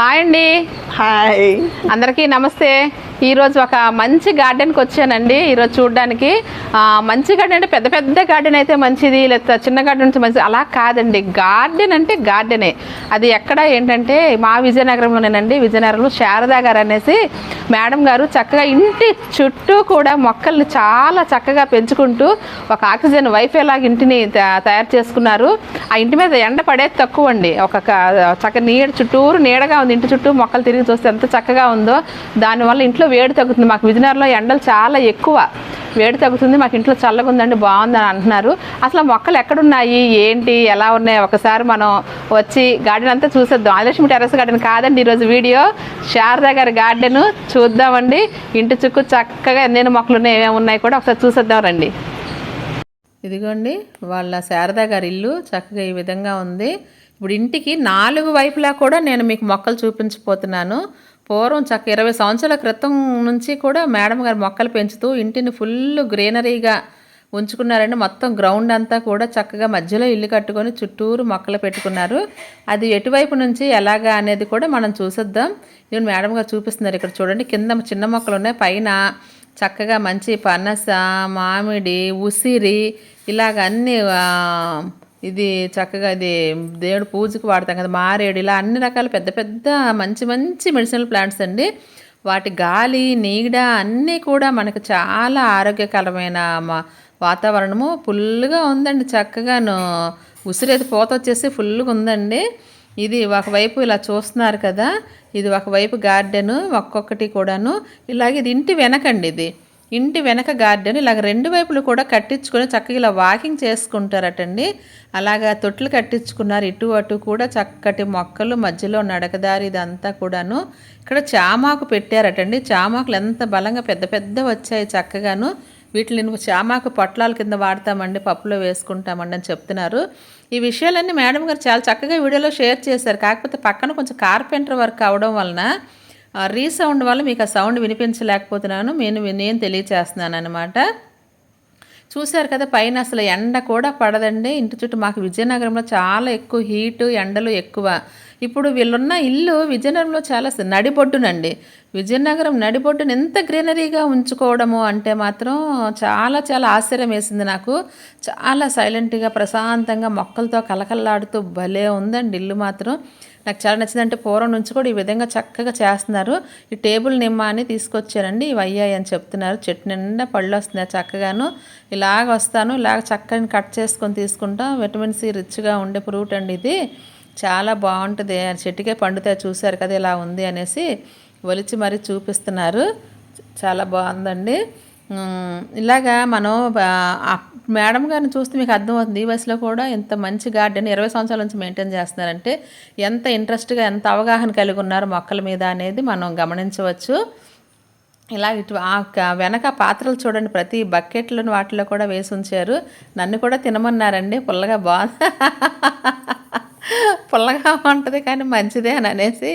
Hi అండి. Hi. అందరికీ నమస్తే. ఈరోజు ఒక మంచి గార్డెన్కి వచ్చానండి. ఈరోజు చూడడానికి. మంచి గార్డెన్ అంటే పెద్ద పెద్ద గార్డెన్ అయితే మంచిది లేదా చిన్న గార్డెన్ నుంచి మంచిది అలా కాదండి. గార్డెన్ అంటే గార్డెనే అది ఎక్కడ ఏంటంటే మా విజయనగరంలోనేనండి. విజయనగరంలో శారదా గారు అనేసి మేడం గారు చక్కగా ఇంటి చుట్టూ కూడా మొక్కల్ని చాలా చక్కగా పెంచుకుంటూ ఒక ఆక్సిజన్ వైఫై లాగా ఇంటిని త- తయారు చేసుకున్నారు. ఆ ఇంటి మీద ఎండ పడేది తక్కువ అండి ఒక చక్క నీడ చుట్టూరు నీడగా ఉంది. ఇంటి చుట్టూ మొక్కలు తిరిగి చూస్తే ఎంత చక్కగా ఉందో. దానివల్ల ఇంట్లో వేడి తగ్గుతుంది. మాకు విజయనగరంలో ఎండలు చాలా ఎక్కువ. వేడి తగ్గుతుంది. మాకు ఇంట్లో చల్లగా ఉందండి బాగుందని అంటున్నారు. అసలు మొక్కలు ఎక్కడున్నాయి? ఏంటి? ఎలా ఉన్నాయి? ఒకసారి మనం వచ్చి గార్డెన్ అంతా చూసేద్దాం. ఆదిలక్ష్మి టెర్రస్ గార్డెన్ కాదండి ఈరోజు వీడియో. శారదా గారి గార్డెన్ చూద్దామండి. ఇంటి చుట్టూ చక్కగా ఎన్నెన్ని మొక్కలు ఉన్నాయి? ఏమేమి ఉన్నాయి కూడా ఒకసారి చూసేద్దాం రండి. ఇదిగోండి వాళ్ళ శారదా గారి ఇల్లు చక్కగా ఈ విధంగా ఉంది. ఇప్పుడు ఇంటికి నాలుగు వైపులా కూడా నేను మీకు మొక్కలు చూపించబోతున్నాను. పూర్వం చక్క ఇరవై సంవత్సరాల క్రితం నుంచి కూడా మేడం గారు మొక్కలు పెంచుతూ ఇంటిని ఫుల్ గ్రీనరీగా ఉంచుకున్నారండి. మొత్తం గ్రౌండ్ అంతా కూడా చక్కగా మధ్యలో ఇల్లు కట్టుకొని చుట్టూరు మొక్కలు పెట్టుకున్నారు. అది ఎటువైపు నుంచి ఎలాగా అనేది కూడా మనం చూసేద్దాం. ఇవి మేడం గారు చూపిస్తున్నారు ఇక్కడ చూడండి. కింద చిన్న మొక్కలు ఉన్నాయి. పైన చక్కగా మంచి పనస మామిడి ఉసిరి ఇలాగ అన్ని ఇది చక్కగా ఇది దేవుడు పూజకు వాడతాం కదా మారేడు ఇలా అన్ని రకాల పెద్ద పెద్ద మంచి మంచి మెడిసినల్ ప్లాంట్స్ అండి. వాటి గాలి నీడ అన్నీ కూడా మనకు చాలా ఆరోగ్యకరమైన మా- వాతావరణము. ఫుల్గా ఉందండి చక్కగాను ఉసిరేది పోత వచ్చేసి ఫుల్గా ఉందండి. ఇది ఒకవైపు ఇలా చూస్తున్నారు కదా ఇది ఒకవైపు గార్డెను ఒక్కొక్కటి కూడాను. ఇలాగే ఇది ఇంటి వెనకండి ఇది. ఇంటి వెనక గార్డెన్ ఇలాగ రెండు వైపులు కూడా కట్టించుకొని చక్కగా ఇలా వాకింగ్ చేసుకుంటారటండి. అలాగా తొట్లు కట్టించుకున్నారు. ఇటు అటు కూడా చక్కటి మొక్కలు మధ్యలో నడకదారి ఇదంతా కూడాను. ఇక్కడ చామాకు పెట్టారటండి. చామాకులు ఎంత బలంగా పెద్ద పెద్ద వచ్చాయి చక్కగాను. వీటిని నువ్వు చామాకు పొట్లాల కింద వాడతామండి పప్పులో వేసుకుంటామండి అని చెప్తున్నారు. ఈ విషయాలన్నీ మేడం గారు చాలా చక్కగా వీడియోలో షేర్ చేశారు. కాకపోతే పక్కన కొంచెం కార్పెంటర్ వర్క్ అవడం వలన రీసౌండ్ వల్ల మీకు ఆ సౌండ్ వినిపించలేకపోతున్నాను. నేను నేను తెలియచేస్తున్నాను అనమాట చూశారు కదా పైన అసలు ఎండ కూడా పడదండి. ఇంటి చుట్టూ మాకు విజయనగరంలో చాలా ఎక్కువ హీటు ఎండలు ఎక్కువ. ఇప్పుడు వీళ్ళున్న ఇల్లు విజయనగరంలో చాలా నడిబొడ్డునండి. విజయనగరం నడిబొడ్డును ఎంత గ్రీనరీగా ఉంచుకోవడము అంటే మాత్రం చాలా చాలా ఆశ్చర్యం వేసింది నాకు. చాలా సైలెంట్గా ప్రశాంతంగా మొక్కలతో కలకల్లాడుతూ భలే ఉందండి ఇల్లు మాత్రం. నాకు చాలా నచ్చిందంటే పూర్వం నుంచి కూడా ఈ విధంగా చక్కగా చేస్తున్నారు. ఈ టేబుల్ నిమ్మ అని తీసుకొచ్చారండి. ఇవి అయ్యాయి అని చెప్తున్నారు. చెట్టు నిండా పళ్ళు వస్తున్నాయి చక్కగాను. ఇలాగ వస్తాను. ఇలాగ చక్కని కట్ చేసుకొని తీసుకుంటాం. విటమిన్ సి రిచ్గా ఉండే ఫ్రూట్ అండి ఇది. చాలా బాగుంటుంది. చెట్టుకే పండుతాయి. చూశారు కదా ఇలా ఉంది అనేసి ఒలిచి మరీ చూపిస్తున్నారు. చాలా బాగుందండి. ఇలాగా మనం మేడం గారిని చూస్తే మీకు అర్థమవుతుంది ఈ వయసులో కూడా ఎంత మంచి గార్డెన్ ఇరవై సంవత్సరాల నుంచి మెయింటైన్ చేస్తున్నారంటే ఎంత ఇంట్రెస్ట్గా ఎంత అవగాహన కలిగి ఉన్నారు మొక్కల మీద అనేది మనం గమనించవచ్చు. ఇలా ఇటు ఆ వెనక పాత్రలు చూడండి ప్రతి బకెట్లను వాటిలో కూడా వేసి ఉంచారు. నన్ను కూడా తినమన్నారండి పుల్లగా బాగా పుల్లగా ఉంటుంది కానీ మంచిదే అని అనేసి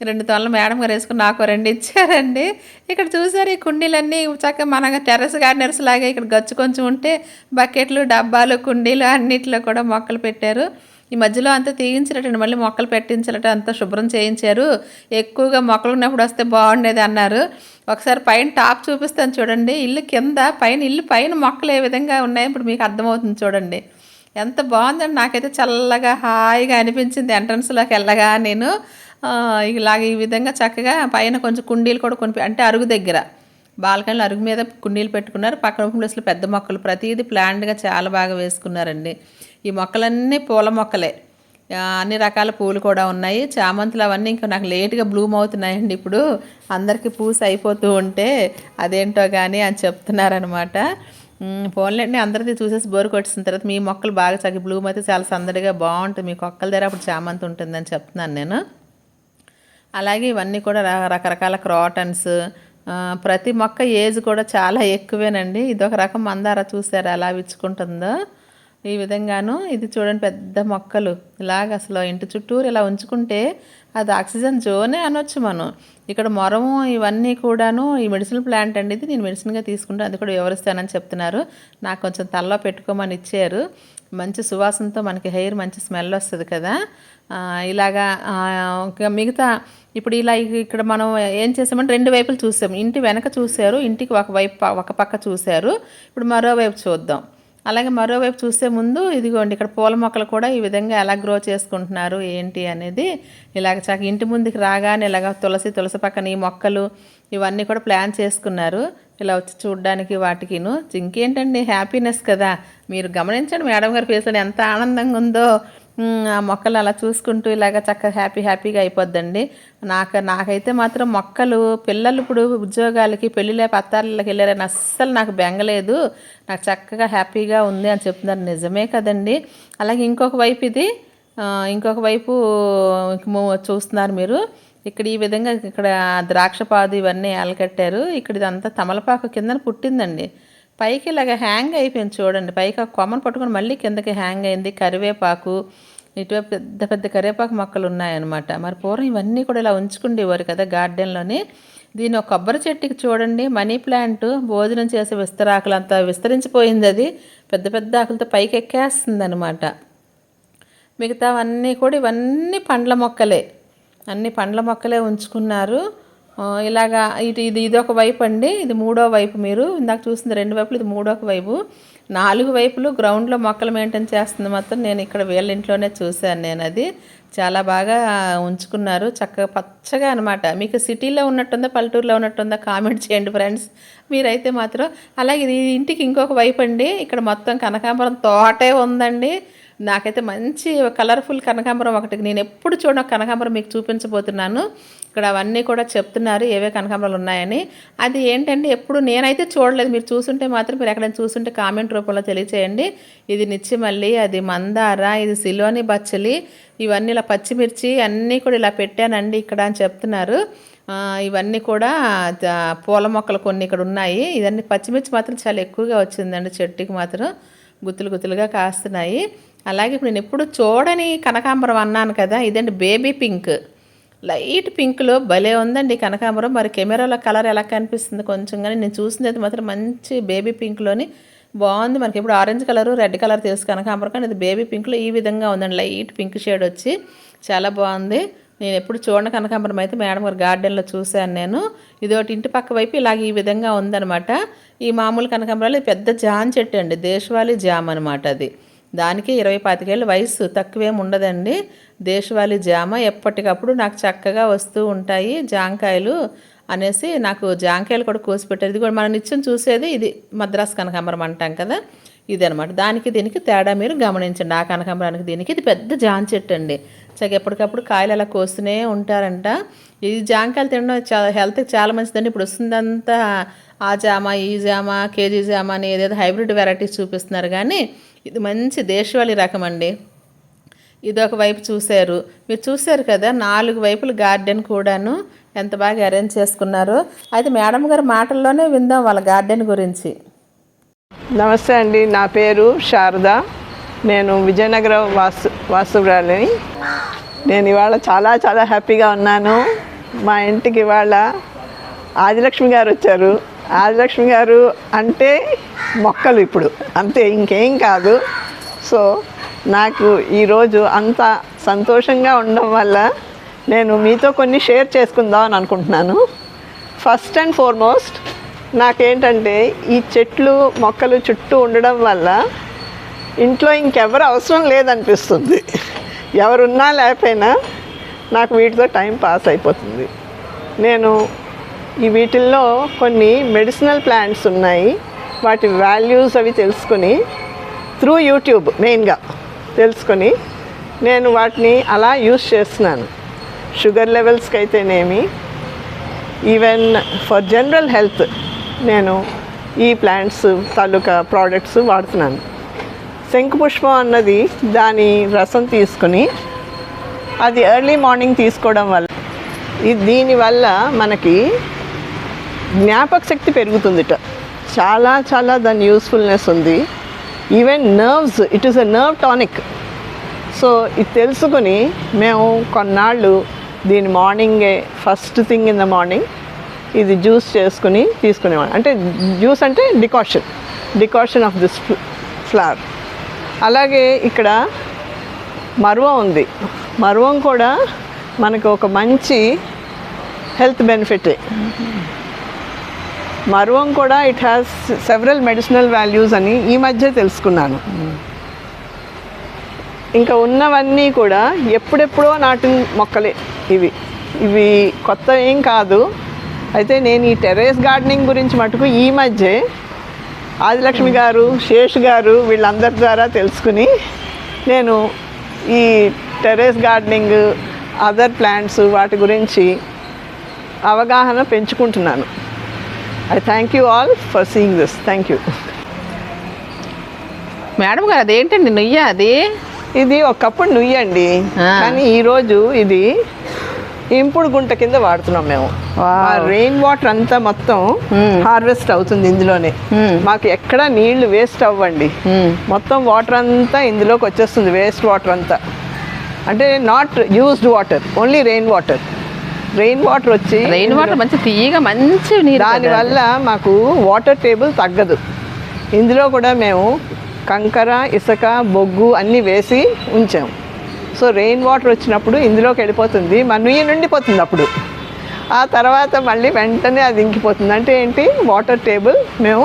రెండు తొనలు మేడం గారు వేసుకుని నాకు రెండు ఇచ్చారండి. ఇక్కడ చూసారు ఈ కుండీలన్నీ చక్కగా మన టెర్రస్ గార్డెనర్స్ లాగా ఇక్కడ గచ్చు కొంచెం ఉంటే బకెట్లు డబ్బాలు కుండీలు అన్నిట్లో కూడా మొక్కలు పెట్టారు. ఈ మధ్యలో అంతా తీయించినట్టండి మళ్ళీ మొక్కలు పెట్టించారట అంతా శుభ్రం చేయించారు. ఎక్కువగా మొక్కలు ఉన్నప్పుడు వస్తే బాగుండేది అన్నారు. ఒకసారి పైన టాప్ చూపిస్తాను చూడండి. ఇల్లు కింద పైన ఇల్లు పైన మొక్కలు ఏ విధంగా ఉన్నాయో ఇప్పుడు మీకు అర్థమవుతుంది చూడండి. ఎంత బాగుందండి. నాకైతే చల్లగా హాయిగా అనిపించింది ఎంట్రన్స్లోకి వెళ్ళగా నేను. ఇలాగ ఈ విధంగా చక్కగా పైన కొంచెం కుండీలు కూడా కొని అంటే అరుగు దగ్గర. బాల్కనీలో అరుగు మీద కుండీలు పెట్టుకున్నారు. పక్కన ప్లేస్లో పెద్ద మొక్కలు. ప్రతిదీ ప్లాంట్గా చాలా బాగా వేసుకున్నారండి. ఈ మొక్కలన్నీ పూల మొక్కలే. అన్ని రకాల పూలు కూడా ఉన్నాయి. చామంతులు అవన్నీ ఇంకా నాకు లేట్గా బ్లూమ్ అవుతున్నాయండి ఇప్పుడు. అందరికీ పూసి అయిపోతూ ఉంటే అదేంటో కానీ అని చెప్తున్నారనమాట ఫోన్లన్నీ అందరిది చూసేసి బోరు కొట్టిన తర్వాత మీ మొక్కలు బాగా చక్కగా బ్లూమ్ అయితే చాలా సందడిగా బాగుంటుంది. మీ మొక్కల దగ్గర అప్పుడు చామంతి ఉంటుందని చెప్తున్నాను నేను. అలాగే ఇవన్నీ కూడా రకరకాల క్రాటన్స్ ప్రతి మొక్క ఏజ్ కూడా చాలా ఎక్కువేనండి. ఇదొక రకం మందార చూసారా అలా విచ్చుకుంటుందో. ఈ విధంగాను ఇది చూడండి పెద్ద మొక్కలు. ఇలాగ అసలు ఇంటి చుట్టూరు ఇలా ఉంచుకుంటే అది ఆక్సిజన్ జోనే అనొచ్చు మనం. ఇక్కడ మొరము ఇవన్నీ కూడాను ఈ మెడిసిన్ ప్లాంట్ అండి ఇది. నేను మెడిసిన్గా తీసుకుంటాను అది కూడా వివరిస్తానని చెప్తున్నారు. నాకు కొంచెం తలలో పెట్టుకోమని ఇచ్చారు. మంచి సువాసనతో మనకి హెయిర్ మంచి స్మెల్ వస్తుంది కదా. ఇలాగా మిగతా ఇప్పుడు ఇలా ఇక్కడ మనం ఏం చేసామంటే రెండు వైపులు చూసాం. ఇంటి వెనక చూశారు ఇంటికి ఒక వైపు ఒక పక్క చూశారు. ఇప్పుడు మరోవైపు చూద్దాం. అలాగే మరోవైపు చూసే ముందు ఇదిగోండి ఇక్కడ పూల మొక్కలు కూడా ఈ విధంగా ఎలా గ్రో చేసుకుంటున్నారు ఏంటి అనేది ఇలాగ చక్క ఇంటి ముందుకు రాగానే ఇలాగ తులసి తులసి పక్కన ఈ మొక్కలు ఇవన్నీ కూడా ప్లాన్ చేసుకున్నారు. ఇలా వచ్చి చూడడానికి వాటికిను. ఇంకేంటండి హ్యాపీనెస్ కదా. మీరు గమనించండి మేడం గారి ఫేస్లో ఎంత ఆనందంగా ఉందో. ఆ మొక్కలు అలా చూసుకుంటూ ఇలాగ చక్కగా హ్యాపీ హ్యాపీగా అయిపోద్దండి. నాకు నాకైతే మాత్రం మొక్కలు పిల్లలు ఇప్పుడు ఉద్యోగాలకి పెళ్ళిలే పత్తాలకి వెళ్ళారని అస్సలు నాకు బెంగలేదు నాకు చక్కగా హ్యాపీగా ఉంది అని చెప్తున్నారు. నిజమే కదండి. అలాగే ఇంకొక వైపు ఇది. ఇంకొక వైపు చూస్తున్నారు మీరు. ఇక్కడ ఈ విధంగా ఇక్కడ ద్రాక్ష పాదు ఇవన్నీ అలకట్టారు ఇక్కడ ఇదంతా తమలపాకు కిందన పుట్టిందండి. పైకి ఇలాగ హ్యాంగ్ అయిపోయింది చూడండి. పైకి ఆ కొమ్మను పట్టుకొని మళ్ళీ కిందకి హ్యాంగ్ అయింది. కరివేపాకు ఇటువైపు పెద్ద పెద్ద కరివేపాకు మొక్కలు ఉన్నాయన్నమాట. మరి పూర్వం ఇవన్నీ కూడా ఇలా ఉంచుకుండేవారు కదా గార్డెన్లోని. దీని ఒక కొబ్బరి చెట్టుకి చూడండి. మనీ ప్లాంట్ భోజనం చేసే విస్తరాకులు అంతా విస్తరించిపోయింది అది. పెద్ద పెద్ద ఆకులతో పైకి ఎక్కేస్తుంది అనమాట మిగతావన్నీ కూడా ఇవన్నీ పండ్ల మొక్కలే. అన్ని పండ్ల మొక్కలే ఉంచుకున్నారు. ఇలాగా ఇటు ఇది ఇదొక వైపు అండి ఇది మూడో వైపు మీరు. ఇందాక చూసింది రెండు వైపులు ఇది మూడో వైపు. నాలుగు వైపులు గ్రౌండ్లో మొక్కలు మెయింటైన్ చేస్తుంది మాత్రం నేను ఇక్కడ వీళ్ళ ఇంట్లోనే చూశాను నేను అది. చాలా బాగా ఉంచుకున్నారు. చక్కగా పచ్చగా అనమాట మీకు సిటీలో ఉన్నట్టుందా పల్లెటూరులో ఉన్నట్టుందా కామెంట్ చేయండి ఫ్రెండ్స్ మీరైతే మాత్రం అలాగే ఇది ఇంటికి ఇంకొక వైపు అండి. ఇక్కడ మొత్తం కనకాంబరం తోటే ఉందండి. నాకైతే మంచి కలర్ఫుల్ కనకాంబరం ఒకటి. నేను ఎప్పుడు చూడ కనకాంబరం మీకు చూపించబోతున్నాను. ఇక్కడ అవన్నీ కూడా చెప్తున్నారు ఏవే కనకాంబరాలు ఉన్నాయని. అది ఏంటంటే ఎప్పుడు నేనైతే చూడలేదు మీరు చూసుంటే మాత్రం మీరు ఎక్కడైనా చూసుంటే కామెంట్ రూపంలో తెలియచేయండి. ఇది నిచ్చిమల్లి అది మందార ఇది సిలోని బచ్చలి ఇవన్నీ ఇలా పచ్చిమిర్చి అన్నీ కూడా ఇలా పెట్టానండి ఇక్కడ అని చెప్తున్నారు. ఇవన్నీ కూడా పూల మొక్కలు కొన్ని ఇక్కడ ఉన్నాయి. ఇవన్నీ పచ్చిమిర్చి మాత్రం చాలా ఎక్కువగా వచ్చిందండి చెట్టుకి మాత్రం. గుత్తులు గుత్తులుగా కాస్తున్నాయి. అలాగే ఇప్పుడు నేను ఎప్పుడు చూడని కనకాంబరం అన్నాను కదా ఇదండి బేబీ పింక్. లైట్ పింక్లో భలే ఉందండి కనకాంబరం. మరి కెమెరాలో కలర్ ఎలా కనిపిస్తుంది కొంచెం కానీ నేను చూసింది అయితే మాత్రం మంచి బేబీ పింక్లోని బాగుంది. మనకి ఇప్పుడు ఆరెంజ్ కలర్ రెడ్ కలర్ తెలుసు కనకాంబరం కానీ ఇది బేబీ పింక్లో ఈ విధంగా ఉందండి. లైట్ పింక్ షేడ్ వచ్చి చాలా బాగుంది. నేను ఎప్పుడు చూడని కనకాంబరం అయితే మేడం గారు గార్డెన్లో చూశాను నేను. ఇది ఒకటి ఇంటి పక్క వైపు ఇలాగ ఈ విధంగా ఉందనమాట ఈ మామూలు కనకాంబరాలు పెద్ద జామ్ చెట్టు అండి. దేశవాళీ జామ్ అనమాట అది. దానికి ఇరవై పాతికేళ్ళ వయసు తక్కువేం ఉండదండి. దేశవాళీ జామ ఎప్పటికప్పుడు నాకు చక్కగా వస్తూ ఉంటాయి. జాంకాయలు అనేసి నాకు జాంకాయలు కూడా కోసి పెట్టారు ఇది కూడా మనం నిత్యం చూసేది ఇది మద్రాస్ కనకాంబరం అంటాం కదా. ఇది అనమాట దానికి దీనికి తేడా మీరు గమనించండి. ఆ కనకాంబరానికి దీనికి ఇది పెద్ద జామ చెట్టు అండి. చక్క ఎప్పటికప్పుడు కాయలు అలా కోస్తూనే ఉంటారంట. ఈ జాంకాయలు తినడం చాలా హెల్త్కి చాలా మంచిదండి. ఇప్పుడు వస్తుందంతా ఆ జామ ఈ జామ కేజీ జామ అని ఏదేదో హైబ్రిడ్ వెరైటీస్ చూపిస్తున్నారు కానీ ఇది మంచి దేశవాళీ రకం అండి. ఇది ఒక వైపు చూశారు. మీరు చూశారు కదా నాలుగు వైపులు గార్డెన్ కూడాను ఎంత బాగా అరేంజ్ చేసుకున్నారో. అయితే మేడం గారి మాటల్లోనే విందాం వాళ్ళ గార్డెన్ గురించి. నమస్తే అండి నా పేరు శారద. నేను విజయనగరం వాసు వాసురాలని. నేను ఇవాళ చాలా చాలా హ్యాపీగా ఉన్నాను. మా ఇంటికి ఇవాళ ఆదిలక్ష్మి గారు వచ్చారు. ఆదిలక్ష్మి గారు అంటే మొక్కలు ఇప్పుడు. అంతే ఇంకేం కాదు. సో నాకు ఈరోజు అంత సంతోషంగా ఉండడం వల్ల నేను మీతో కొన్ని షేర్ చేసుకుందాం అని అనుకుంటున్నాను. ఫస్ట్ అండ్ ఫార్మోస్ట్ నాకేంటంటే ఈ చెట్లు మొక్కలు చుట్టూ ఉండడం వల్ల ఇంట్లో ఇంకెవరు అవసరం లేదనిపిస్తుంది. ఎవరున్నా లేకపోయినా నాకు వీటితో టైం పాస్ అయిపోతుంది. నేను ఈ వీటిల్లో కొన్ని మెడిసినల్ ప్లాంట్స్ ఉన్నాయి. వాటి వాల్యూస్ అవి తెలుసుకొని త్రూ యూట్యూబ్ మెయిన్గా తెలుసుకొని నేను వాటిని అలా యూస్ చేస్తున్నాను. షుగర్ లెవెల్స్కి అయితేనేమి ఈవెన్ ఫర్ జనరల్ హెల్త్ నేను ఈ ప్లాంట్స్ తాలూకా ప్రోడక్ట్స్ వాడుతున్నాను. శంకుపుష్పం అన్నది దాని రసం తీసుకుని అది ఎర్లీ మార్నింగ్ తీసుకోవడం వల్ల ఇది దీనివల్ల మనకి జ్ఞాపక శక్తి పెరుగుతుందిట. చాలా చాలా దాని యూస్ఫుల్నెస్ ఉంది. Even nerves it is a nerve tonic so ఇది తెలుసుకుని మేము కొన్నాళ్ళు దీని మార్నింగే first thing in the morning ఇది జ్యూస్ చేసుకుని తీసుకునేవాళ్ళం. అంటే జ్యూస్ అంటే decoction decoction of this flower అలాగే ఇక్కడ మరువం ఉంది. మరువం కూడా మనకు ఒక మంచి హెల్త్ బెనిఫిటే. మరువం కూడా it has several medicinal values అని ఈ మధ్య తెలుసుకున్నాను. ఇంకా ఉన్నవన్నీ కూడా ఎప్పుడెప్పుడో నాటిన మొక్కలే ఇవి. ఇవి కొత్త ఏం కాదు. అయితే నేను ఈ టెర్రస్ గార్డెనింగ్ గురించి మటుకు ఈ మధ్యే ఆదిలక్ష్మి గారు శేష్ గారు వీళ్ళందరి ద్వారా తెలుసుకుని నేను ఈ టెర్రస్ గార్డెనింగ్ అదర్ ప్లాంట్స్ వాటి గురించి అవగాహన పెంచుకుంటున్నాను. I thank you all for seeing this thank you madam గారు అదేంటండి నుయ్య అది? ఇది ఒకప్పుడు నుయ్యండి. కానీ ఈరోజు ఇది ఇంపుడు గుంట కింద వాడుతున్నాం మేము వావ్. రెయిన్ వాటర్ అంతా మొత్తం. హార్వెస్ట్ అవుతుంది ఇందులోనే మ్మ్. మాకు ఎక్కడ నీళ్ళు వేస్ట్ అవ్వండి మ్మ్. మొత్తం వాటర్ అంతా ఇందులోకి వచ్చేస్తుంది వేస్ట్ వాటర్ అంతా అంటే not used water only rain water rain water వచ్చి రెయిన్ వాటర్ మంచి తీయగా మంచి నీరు. దానివల్ల మాకు వాటర్ టేబుల్ తగ్గదు ఇందులో కూడా మేము కంకర ఇసుక బొగ్గు అన్నీ వేసి ఉంచాం సో రెయిన్ వాటర్ వచ్చినప్పుడు ఇందులోకి వెళ్ళిపోతుంది. మన నుయ్యి నిండిపోతుంది అప్పుడు. ఆ తర్వాత మళ్ళీ వెంటనే అది ఇంకిపోతుంది. అంటే ఏంటి? వాటర్ టేబుల్ మేము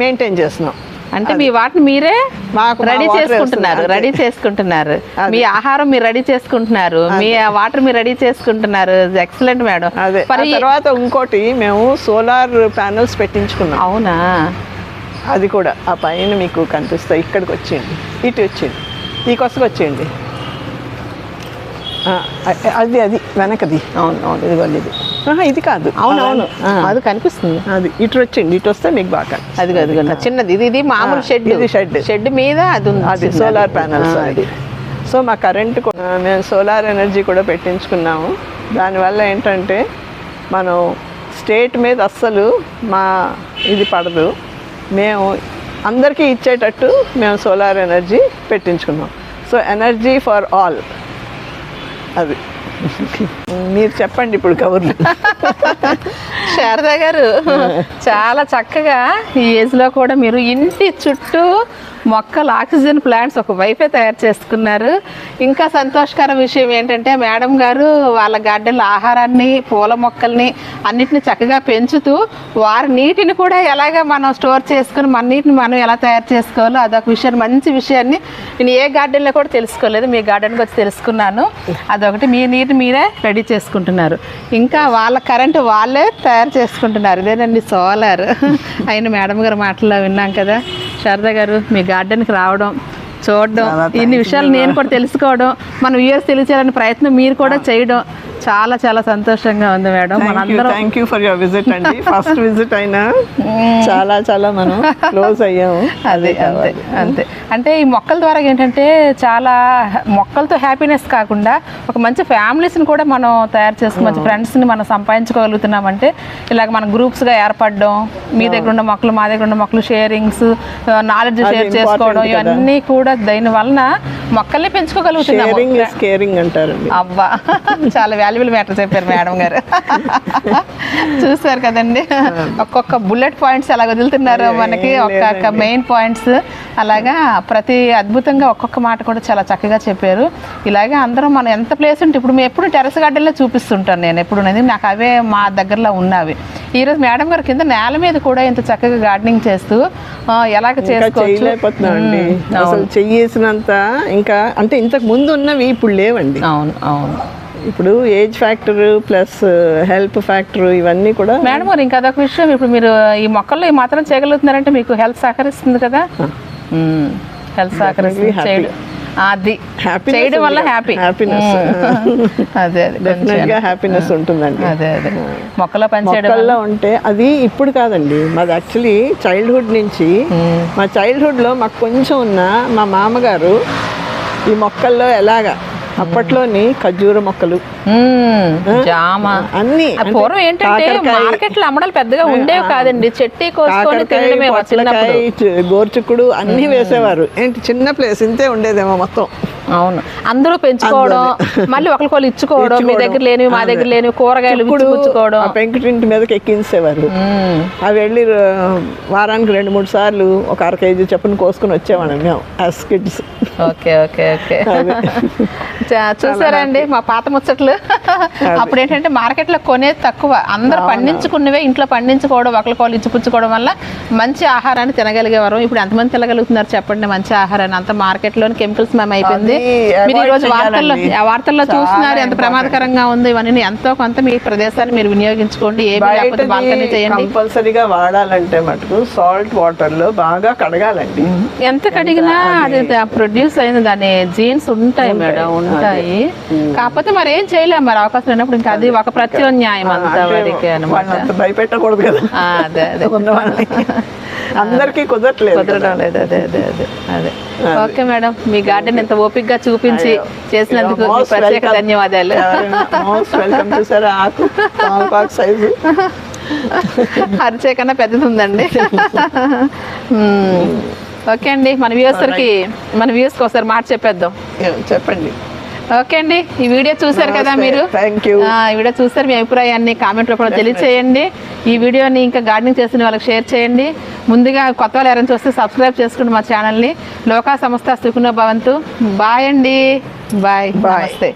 మెయింటైన్ చేస్తున్నాం. అంటే మీ వాటిని మీరే మాకు రెడీ చేసుకుంటున్నారు. రెడీ. చేసుకుంటున్నారు. మీ ఆహారం మీరు రెడీ చేసుకుంటున్నారు. మీ వాటర్ మీరు రెడీ చేసుకుంటున్నారు. ఎక్సలెంట్ మేడం అదే. తర్వాత ఇంకోటి మేము సోలార్ ప్యానల్స్ పెట్టించుకున్నాం. అవునా? అది కూడా ఆ పైన మీకు కనిపిస్తాయి ఇక్కడికి వచ్చేయండి ఇటు వచ్చేయండి ఈ కొసకు వచ్చేయండి. అది అది వెనకది. అవును అవును ఇది ఆహా, ఇది కాదు. అవునవును అది కనిపిస్తుంది. అది ఇటు వచ్చేయండి ఇటు వస్తే మీకు బాగా అది అది చిన్నది. ఇది ఇది మామూలు షెడ్. ఇది shed. షెడ్ మీద అది ఉంది. అది. సోలార్ ప్యానల్స్ ఆ, అది. సో మా కరెంట్ మేము సోలార్ ఎనర్జీ కూడా పెట్టించుకున్నాము. దానివల్ల ఏంటంటే మనం స్టేట్ మీద అస్సలు మా ఇది పడదు. మేము అందరికీ ఇచ్చేటట్టు మేము సోలార్ ఎనర్జీ పెట్టించుకున్నాం. సో ఎనర్జీ ఫర్ ఆల్ అది. మీరు చెప్పండి ఇప్పుడు కబుర్లు. శారదా గారు. చాలా చక్కగా ఈ ఏజ్లో కూడా మీరు ఇంటి చుట్టూ మొక్కలు ఆక్సిజన్ ప్లాంట్స్ ఒక వైపే తయారు చేసుకున్నారు. ఇంకా సంతోషకర విషయం ఏంటంటే మేడం గారు వాళ్ళ గార్డెన్లో ఆహారాన్ని పూల మొక్కల్ని అన్నిటిని చక్కగా పెంచుతూ వారి నీటిని కూడా ఎలాగ మనం స్టోర్ చేసుకుని మన నీటిని మనం ఎలా తయారు చేసుకోవాలో అదొక విషయాన్ని మంచి విషయాన్ని నేను ఏ గార్డెన్లో కూడా తెలుసుకోలేదు. మీ గార్డెన్కి వచ్చి తెలుసుకున్నాను. అదొకటి మీ నీటిని మీరే రెడీ చేసుకుంటున్నారు. ఇంకా వాళ్ళ కరెంటు వాళ్ళే తయారు చేసుకుంటున్నారు. ఇదేనండి సోలార్. అయిన మేడం గారు మాటల్లో విన్నాం కదా. శారదా గారు మీ గార్డెన్కి రావడం చూడడం ఇన్ని విషయాలు నేను కూడా తెలుసుకోవడం మన వ్యూయర్స్ తెలియచేయాలని ప్రయత్నం మీరు కూడా చేయడం చాలా చాలా సంతోషంగా ఉంది మేడం. థ్యాంక్ యూ మనందరం thank you for your visit అండి. ఫస్ట్ విజిట్ అయినా చాలా చాలా మనం క్లోజ్ అయ్యాము. అదే అంతే అంతే. అంటే ఈ మొక్కల ద్వారా ఏంటంటే చాలా మొక్కలతో హ్యాపీనెస్ కాకుండా ఒక మంచి ఫ్యామిలీస్ని కూడా మనం తయారు చేసుకుని మంచి ఫ్రెండ్స్ని మనం సంపాదించుకోగలుగుతున్నామంటే ఇలాగ మన గ్రూప్స్గా ఏర్పడడం మీ దగ్గర ఉన్న మొక్కలు మా దగ్గర ఉన్న మొక్కలు షేరింగ్స్ నాలెడ్జ్ షేర్ చేసుకోవడం. ఇవన్నీ కూడా దీని వలన మొక్కల్ని అంటారండి. అబ్బా చాలా వాల్యుబుల్ మ్యాటర్ చెప్పారు మేడం గారు. చూసారు కదండి. ఒక్కొక్క బుల్లెట్ పాయింట్స్ ఎలా వదులుతున్నారో మనకి ఒక్కొక్క. Main points. అలాగా ప్రతి అద్భుతంగా ఒక్కొక్క మాట కూడా చాలా చక్కగా చెప్పారు. ఇలాగే అందరం మనం ఎంత ప్లేస్ ఉంటే ఇప్పుడు మేము ఎప్పుడు టెరస్ గార్డెన్లో చూపిస్తుంటాను నేను ఎప్పుడు అనేది. నాకు అవే మా దగ్గరలో ఉన్నవి. ఈరోజు మేడం గారు కింద నేల మీద కూడా ఇంత చక్కగా గార్డెనింగ్ చేస్తూ ఎలాగ చేసుకోవచ్చు? చెయ్యేసినంత ఇంకా అంటే ఇంతకు ముందు ఉన్నవి ఇప్పుడు లేవండి. అవును అవును. ఇప్పుడు age factor plus help factor ఇవన్నీ కూడా మేడం మరి ఇంకా అదొక విషయం. ఇప్పుడు మీరు ఈ మొక్కల్లో ఈ మాత్రం చేయగలుగుతున్నారంటే మీకు హెల్త్ సహకరిస్తుంది కదా? హెల్త్ సహకరిస్తుంది. అది. Happiness చేయడం వల్ల. Happy Happiness. అదే అదే. డెఫినెట్గా కొంచెం. హ్యాపీనెస్ ఉంటుందండి. అదే అదే. మొక్కలో మొక్కల్లో ఉంటే అది ఇప్పుడు కాదండి. మాది యాక్చువల్లీ చైల్డ్హుడ్ నుంచి. మా చైల్డ్హుడ్లో మాకు కొంచెం ఉన్న మా మామగారు ఈ మొక్కల్లో ఎలాగా అప్పట్లోని ఖర్జూర మొక్కలు. జామ. అన్ని. పూర్వం ఏంటంటే మార్కెట్లో అమ్మడాలు పెద్దగా ఉండేవి కాదండి. చెట్టి కోసుకొని తినడమే గోరుచిక్కుడు అన్ని వేసేవారు. ఏంటి చిన్న ప్లేస్ ఇంతే ఉండేదేమో మొత్తం. అవును. అందరూ పెంచుకోవడం మళ్ళీ ఒకరికొకరు ఇచ్చుకోవడం మీ దగ్గర లేనివి మా దగ్గర లేనివి కూరగాయలు పుచ్చుకోవడం పెంకుటింటి మీదకి ఎక్కించేవారు. అవి వెళ్ళి వారానికి రెండు మూడు సార్లు ఒక అర కేజీ చప్పున కోసుకుని వచ్చేవాళ్ళం మేము as kids okay okay okay. చూసారండి మా పాత ముచ్చట్లు. అప్పుడు ఏంటంటే మార్కెట్లో కొనేది తక్కువ. అందరు పండించుకున్నవే ఇంట్లో పండించుకోవడం ఒకరికొకరు ఇచ్చిపుచ్చుకోవడం వల్ల మంచి ఆహారాన్ని తినగలిగేవారు. ఇప్పుడు ఎంతమంది తినగలుగుతున్నారు చెప్పండి మంచి ఆహారాన్ని? అంత మార్కెట్లోని కెమికల్స్ మేము అయిపోయింది. మీరు ఈ రోజు వార్తల్లో వార్తల్లో చూస్తున్నారు ఎంత. ప్రమాదకరంగా ఉంది ఇవన్నీ. ఎంతో కొంత మీ ప్రదేశాన్ని మీరు వినియోగించుకోండి. ఏమి లేకపోతే బాల్కనీ చేయండి. కంపల్సరీగా వాడాలంటే మటుకు సాల్ట్ వాటర్లో బాగా కడగాలండి. ఎంత కడిగినా అది ప్రొడ్యూస్ అయిన దాని జీన్స్ ఉంటాయి మేడం ఉంటాయి. కాకపోతే మరి ఏం చేయలేం మరి అవకాశం లేనప్పుడు ఇంకా అది ఒక ప్రత్యామ్నాయం అంత వరకే అనమాట భయపెట్టకూడదు కదా. అదే అదే. అందరికీ కుదరట్లేదు కదా. కుదరడం లేదు అదే అదే అదే అదే. ఓకే మేడం మీ గార్డెన్ ఎంత ఓపిక్గా చూపించి చేసినందుకు ప్రత్యేక. ధన్యవాదాలు. అరిచే కన్నా పెద్దది ఉందండి. ఓకే అండి మన వ్యూవర్స్కి మన వ్యూవర్స్కి ఒకసారి మాట చెప్పేద్దాం. చెప్పండి. ఓకే అండి ఈ వీడియో చూశారు కదా. మీరు? ఈ వీడియో చూసారు మీ అభిప్రాయాన్ని కామెంట్ రూపంలో తెలియచేయండి. ఈ వీడియోని ఇంకా గార్డెనింగ్ చేసిన వాళ్ళకి షేర్ చేయండి. ముందుగా కొత్త వాళ్ళు ఎవరైనా చూస్తే సబ్స్క్రైబ్ చేసుకోండి మా ఛానల్ని లోకా సంస్థ సుఖనో భవంతు. బాయ్ అండి. బాయ్. నమస్తే.